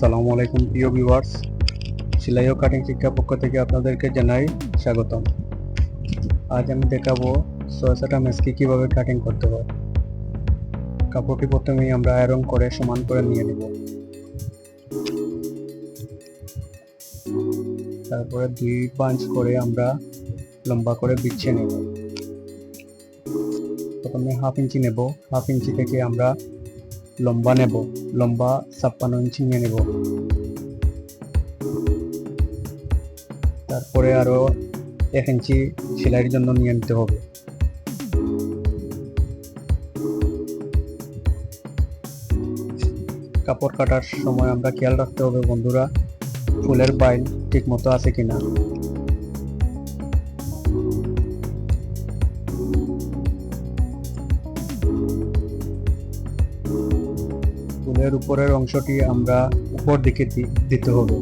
আসসালামু আলাইকুম, প্রিয় ভিউয়ার্স সেলাই ও কাটিং শিক্ষা পক্ষ থেকে আপনাদেরকে জানাই স্বাগতম। আজ আমি দেখাবো সোয়াসাটা মেসকে কীভাবে কাটিং করতে হয়। কাপড়টি প্রথমেই আমরা আয়রন করে সমান করে নিয়ে নেব। তারপরে দুই পাঁচ করে আমরা লম্বা করে বিছিয়ে নেব। প্রথমে হাফ ইঞ্চি নেব। হাফ ইঞ্চি থেকে আমরা লম্বা নেব, লম্বা ছাপ্পান্ন ইঞ্চি নিয়ে নেব। তারপরে আরও এক ইঞ্চি সেলাইয়ের জন্য নিয়ে নিতে হবে। কাপড় কাটার সময় আমরা খেয়াল রাখতে হবে বন্ধুরা, ফুলের বাইল ঠিক মতো আছে কিনা। ফুলের উপরের অংশটি আমরা উপর দিকে দিতে হবে।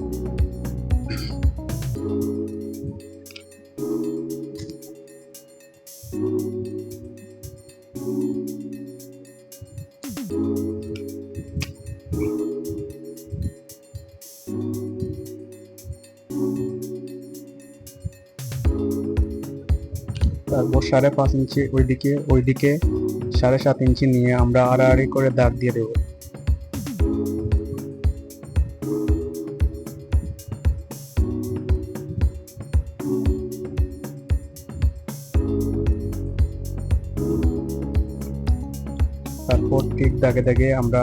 তারপর সাড়ে পাঁচ ইঞ্চি ওইদিকে ওইদিকে সাড়ে সাত ইঞ্চি নিয়ে আমরা আড়াআড়ি করে দাগ দিয়ে দেবো। তারপর ঠিক দাগে দাগে আমরা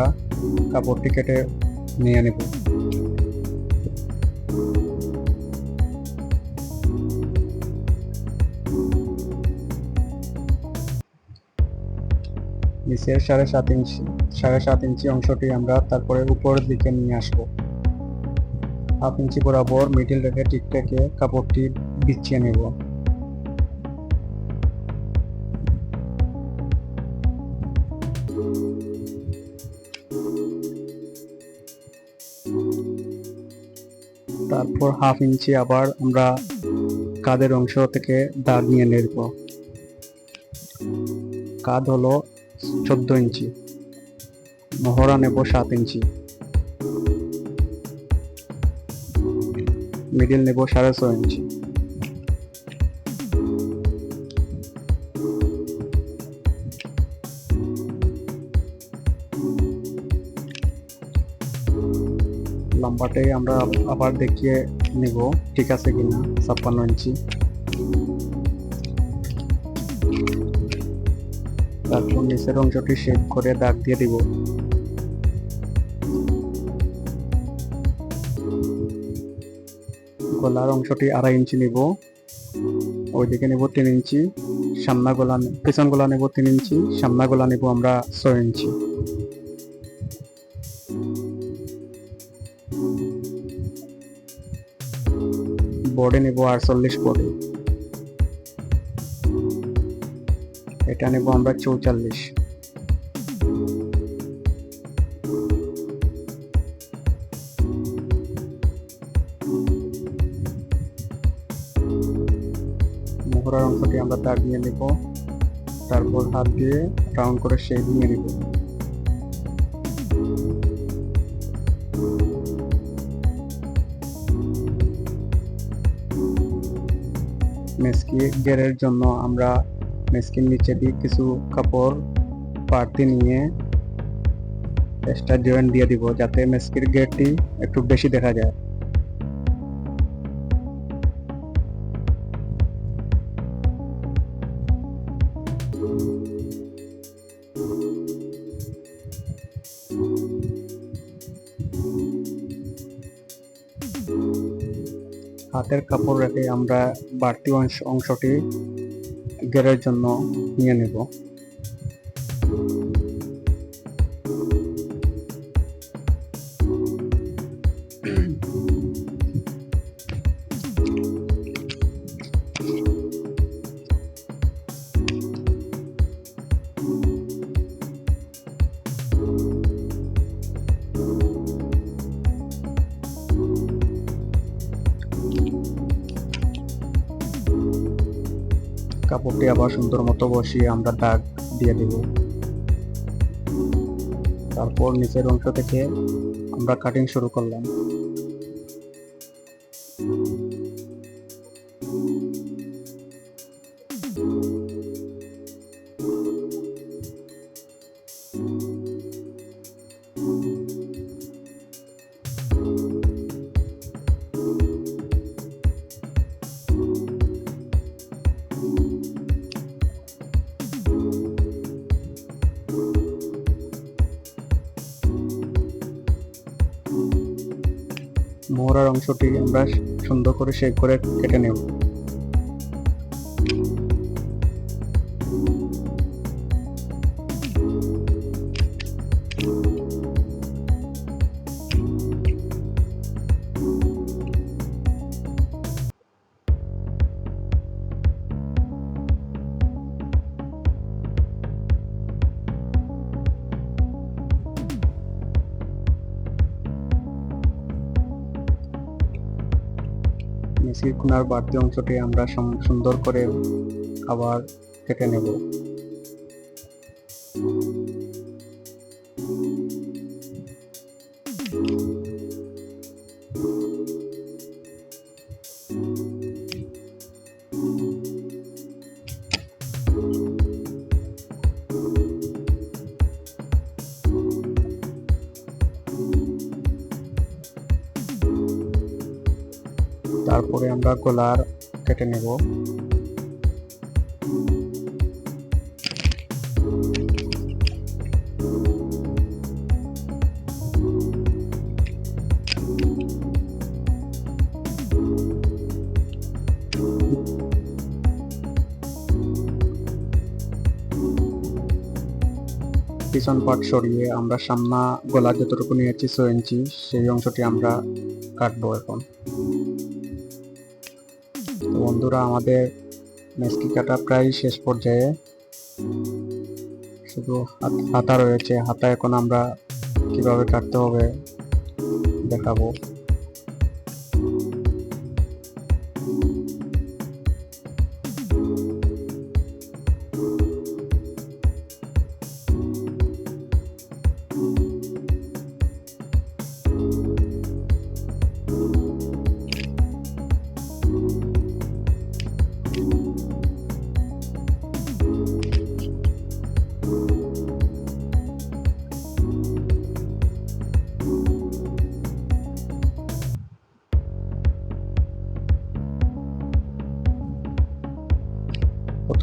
কাপড়টি কেটে নিয়ে নেব। নিচের সাড়ে সাত ইঞ্চি সাড়ে সাত ইঞ্চি অংশটি আমরা তারপরে উপরের দিকে নিয়ে আসব। হাফ ইঞ্চি বরাবর মিডিল রেখে টিকটাকে কাপড়টি বিছিয়ে নেব। তারপর হাফ ইঞ্চি আবার আমরা কাদের অংশ থেকে দাগ নিয়ে নেব। কাদ হলো চোদ্দ ইঞ্চি মহড়া নেব সাত ইঞ্চি মিডিল নেব সাড়ে ছয় ইঞ্চি লম্বাটাই আমরা আবার দেখিয়ে নিব, ঠিক আছে কিনা ছাপ্পান্ন ইঞ্চি। তারপর নিচের অংশটি শেপ করে দাগ দিয়ে দিব। গলার অংশটি আড়াই ইঞ্চি নিব। ওইদিকে নেব তিন ইঞ্চি, সামনা গলা পেছন গলা নেব তিন ইঞ্চি, সামনা গলা নেব আমরা ছয় ইঞ্চি। বডি নেব আটচল্লিশ বডি এটা নেব আমরা চৌচল্লিশ। মোহরার অংশটি আমরা তার নিয়ে নেব। তারপর হাত দিয়ে রাউন্ড করে শেপ নিয়ে নেব। মেসকি গেরের জন্য আমরা মেসকির নিচে দিয়ে কিছু কাপড় পাড়তে নিয়ে এক্সট্রা জয়েন্ট দিয়ে দিব যাতে মেসকির গেটটি একটু বেশি দেখা যায়। হাতের কাপড় রেখে আমরা বাড়তি অংশ অংশটি গেরের জন্য নিয়ে নেব। কাপড়টি আবার সুন্দর মতো বসিয়ে আমরা দাগ দিয়ে দেব। তারপর নিচের অংশ থেকে আমরা কাটিং শুরু করলাম। মোহরার অংশটি আমরা সুন্দর করে শেপ করে কেটে নেব। মেসির কোনার বাড়তি অংশটি আমরা সুন্দর করে আবার কেটে নেব। তারপরে আমরা গলার কেটে নেব। পিছন পাট সরিয়ে আমরা সামনা গলা যতটুকু নিয়েছি ছয় ইঞ্চি, সেই অংশটি আমরা কাটবো এখন। বন্ধুরা, আমাদের মেসকি কাটা প্রায় শেষ পর্যায়ে। শুধু হাত- রয়েছে। হাতা এখন আমরা কীভাবে কাটতে হবে দেখাবো।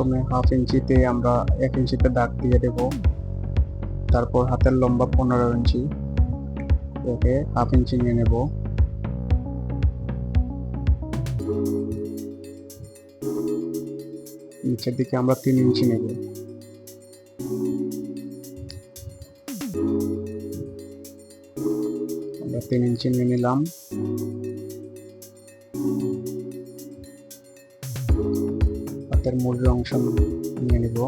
প্রথমে হাফ ইঞ্চিতে আমরা এক ইঞ্চিতে দাগ দিয়ে দেব। তারপর হাতের লম্বা পনেরো ইঞ্চি। একে হাফ ইঞ্চি নিয়ে নেব। নিচের দিকে আমরা তিন ইঞ্চি নেব। আমরা তিন ইঞ্চি নিয়ে নিলাম। মূল অংশ নিয়ে নিব।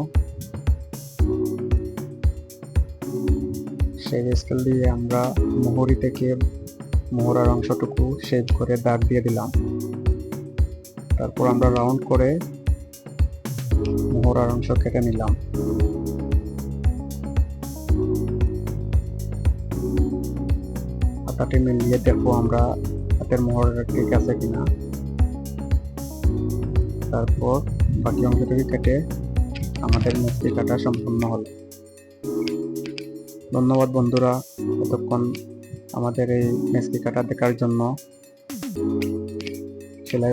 সেই স্কেল দিয়ে আমরা মোহরি থেকে মোহরার অংশটুকু শেভ করে দাগ দিয়ে দিলাম। তারপর আমরা রাউন্ড করে মোহরার অংশ কেটে নিলাম। হাতাটি মিলিয়ে দেখব আমরা হাতের মোহর ঠিক আছে কিনা। তারপর বাকি অংশটুকু কেটে আমাদের মিস্ত্রি কাটা সম্পন্ন হলো। ধন্যবাদ বন্ধুরা এতক্ষণ আমাদের এই মেসকি কাটা দেখার জন্য। সেলাই